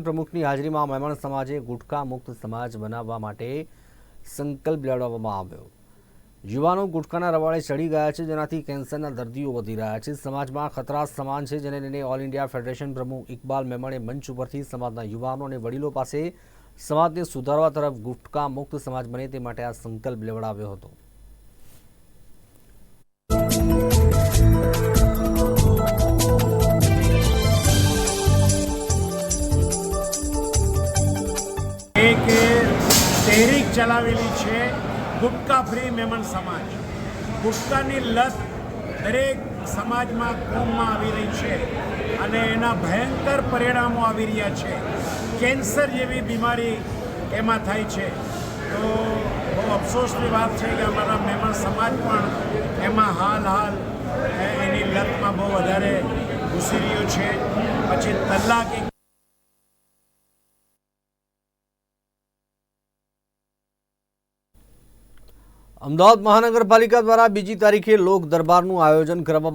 પ્રમુખની હાજરીમાં મહેમાન સમાજે ગુટખા મુક્ત સમાજ બનાવવા માટે સંકલ્પ લેવડાવવામાં આવ્યો. યુવાનો ગુટખાના રવાડે ચડી ગયા છે, જેનાથી કેન્સરના દર્દીઓ વધી રહ્યા છે. સમાજમાં ખતરા સમાન છે, જેને લઈને ઓલ ઇન્ડિયા ફેડરેશન પ્રમુખ ઇકબાલ મેમણે મંચ ઉપરથી સમાજના યુવાનો અને વડીલો પાસે સમાજને સુધારવા તરફ ગુટખા મુક્ત સમાજ બને તે માટે આ સંકલ્પ લેવડાવ્યો હતો. તહેરીક ચલાવેલી છે ગુટકા ફ્રી મેમન સમાજ. ગુટકાની લત દરેક સમાજમાં કોમમાં આવી રહી છે અને એના ભયંકર પરિણામો આવી રહ્યા છે. કેન્સર જેવી બીમારી એમાં થાય છે. તો બહુ અફસોસની વાત છે કે અમારા મહેમાન સમાજ પણ એમાં હાલ હાલ એની લતમાં બહુ વધારે ઘૂસી રહ્યો છે. પછી તલાક અમદાવાદ મહાનગરપાલિકા દ્વારા બીજી તારીખે લોક દરબારનું આયોજન કરવામાં